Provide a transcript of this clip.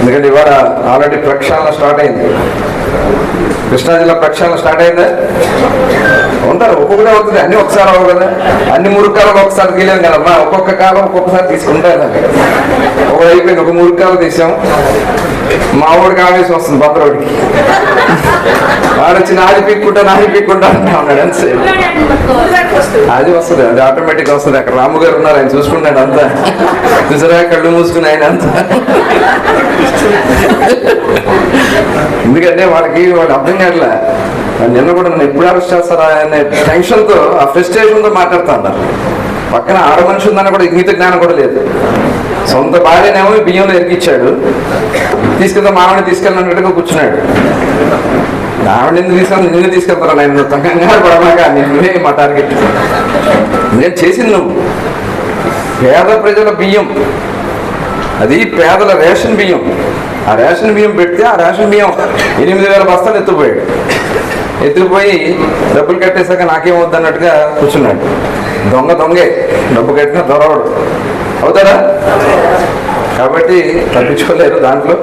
ఎందుకంటే ఇవాళ ఆల్రెడీ ప్రక్షాళన స్టార్ట్ అయింది. కృష్ణా జిల్లా ప్రక్షాళన స్టార్ట్ అయిందా? ఉంటారు. ఒక్కొక్కటే అవుతుంది. అన్ని ఒకసారి అవ్వవు కదా. అన్ని మూడు ఒకసారి తీయలేము కదమ్మా. ఒక్కొక్క కాలం ఒక్కొక్కసారి తీసుకుంటారు ఒక అయిపోయింది. ఒక మూడు తీసాం. మా ఊడికి ఆవేశం వస్తుంది భద్రవుడికి. వాడు వచ్చి నాది పీక్కుంటా నాది పీక్కుంటా అంటా ఉన్నాడు. అది వస్తుంది. అది ఆటోమేటిక్గా వస్తుంది. అక్కడ రాము గారు ఉన్నారు. ఆయన చూసుకుంటాడు అంతా. చూసారా కళ్ళు మూసుకుని ఆయన అంతా. ఎందుకంటే వాళ్ళకి వాళ్ళు అర్థం కావట్లే. నిన్న కూడా నన్ను ఎప్పుడు అరెస్ట్ చేస్తారా అనే టెన్షన్తో ఆ ఫ్రస్ట్రేషన్తో మాట్లాడుతూ ఉన్నారు. పక్కన ఆడ మనిషి ఉందని కూడా ఇంగిత జ్ఞానం కూడా లేదు. సొంత భార్యనేమో బియ్యంలో ఎరికిచ్చాడు. తీసుకెళ్తే మామని తీసుకెళ్ళినట్టుగా కూర్చున్నాడు. ఆవిడ ఎందుకు తీసుకెళ్ళి నిన్ను తీసుకెళ్తారా నేను? కంగారు పడమాక నిన్నే మా టార్గెట్. నేను చేసింది నువ్వు. పేద ప్రజల బియ్యం. అది పేదల రేషన్ బియ్యం. ఆ రేషన్ బియ్యం పెడితే ఆ రేషన్ బియ్యం ఎనిమిది వేల బస్తాలు ఎత్తుపోయాడు ఎత్తుకుపోయి డబ్బులు కట్టేశాక నాకేమవుద్ది అన్నట్టుగా కూర్చున్నాడు. దొంగ దొంగే డబ్బు కట్టిన దొరవడు. అవుతారా కాబట్టి తప్పించుకోలేరు దాంట్లో.